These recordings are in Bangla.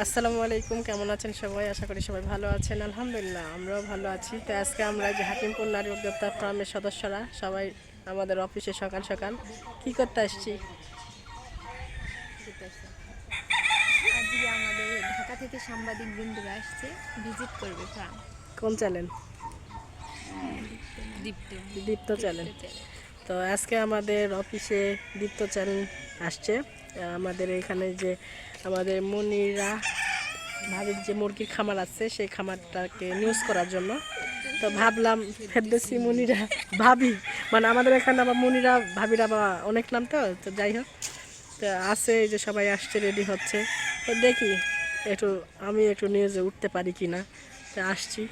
আসসালামু আলাইকুম কেমন আছেন সবাই? আশা করি সবাই ভালো আছেন আলহামদুলিল্লাহ আমরাও ভালো আছি। তো আজকে আমরা যে হাকিমপুর নারী উদ্যোক্তা ফার্মের সদস্যরা সবাই আমাদের অফিসে সকাল সকাল কি করতে আসছি? আজকে আমাদের ঢাকা থেকে সাংবাদিক বৃন্দরা আসছে ভিজিট করবে ফার্ম কোন চ্যানেল দীপ্ত। দীপ্ত চ্যানেল তো আজকে আমাদের অফিসে দীপ্ত চ্যানেল আসছে। আমাদের এখানে যে আমাদের মনিরা ভাবির যে মুরগির খামার আছে, সেই খামারটাকে নিউজ করার জন্য। তো ভাবলাম ফেরদৌসি মনিরা ভাবি মানে আমাদের এখানে আবার মনিরা, ভাবিরা বা অনেক নাম তো তো যাই হোক। তো আছে এই যে সবাই আসছে রেডি হচ্ছে। তো দেখি একটু, আমি একটু নিউজে উঠতে পারি কি না তো আসছি।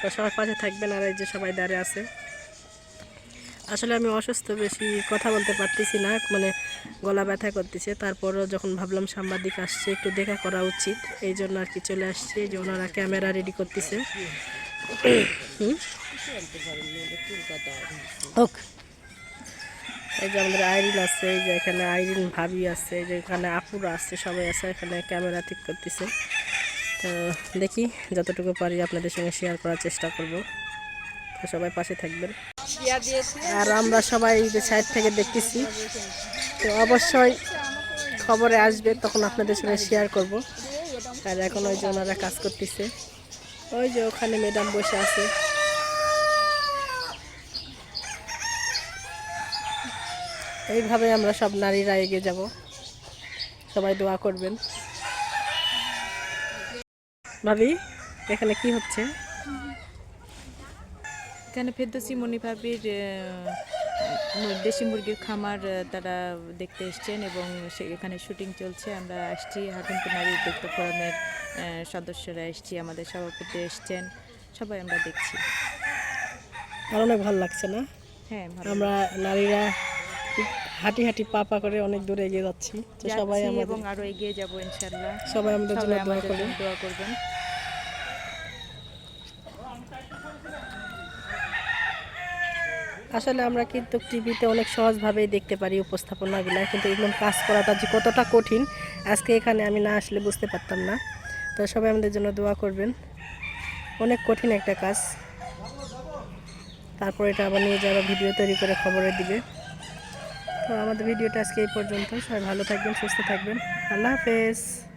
তো সবার পাশে থাকবেন আর এই যে সবাই দাঁড়িয়ে আছে। আসলে আমি অসুস্থ, বেশি কথা বলতে পারতেছি না মানে গলা ব্যথা করতেছে। তারপরও যখন ভাবলাম সাংবাদিক আসছে, একটু দেখা করা উচিত। এই জন্য আর কি চলে আসছে যে ওনারা ক্যামেরা রেডি করতেছে। এই যে আমাদের আইরিন আছে, এই যে এখানে আইরিন ভাবি আছে যে এখানে আপুরা আছে, সবাই আছে, এখানে ক্যামেরা ঠিক করতেছে। তো দেখি যতটুকু পারি আপনাদের সঙ্গে শেয়ার করার চেষ্টা করব। সবাই পাশে থাকবেন। আর আমরা সবাই সাইড থেকে দেখতেছি। তো অবশ্যই খবরে আসবে, তখন আপনাদের সঙ্গে শেয়ার করব। আর এখন ওই যে ওনারা কাজ করতেছে। ওই যে ওখানে ম্যাডাম বসে আছে। এইভাবে আমরা সব নারীরা এগিয়ে যাব। সবাই দোয়া করবেন। ভাবি, এখানে কি হচ্ছে? এখানে ফেরদৌসি মণিভাবির দেশি মুরগির খামার তারা দেখতে এসছেন এবং সে- এখানে শুটিং চলছে। আমরা আসছি হাকিমপুর নারী উদ্যোক্তা ফোরামের সদস্যরা এসছি আমাদের সভাপতি এসছেন। সবাই আমরা দেখছি। আর অনেক ভালো লাগছে না? হ্যাঁ আমরা নারীরা হাঁটি হাঁটি পা পা করে অনেক দূরে এগিয়ে যাচ্ছি। তো সবাই এবং আরও এগিয়ে যাব ইনশাল্লাহ সবাই আমাদের জন্য দোয়া করবেন জন্য দোয়া করবেন। আসলে আমরা কিন্তু টিভিতে অনেক সহজভাবেই দেখতে পারি উপস্থাপনাগুলো, কিন্তু এগুলো কাজ করাটা যে কতটা কঠিন, আজকে এখানে আমি না আসলে বুঝতে পারতাম না। তো সবাই আমাদের জন্য দোয়া করবেন। অনেক কঠিন একটা কাজ। তারপর এটা আবার নিয়ে যারা ভিডিও তৈরি করে খবরে দিবে। তো আমাদের ভিডিওটা আজকে এই পর্যন্ত। সবাই ভালো থাকবেন, সুস্থ থাকবেন। আল্লাহ হাফেজ।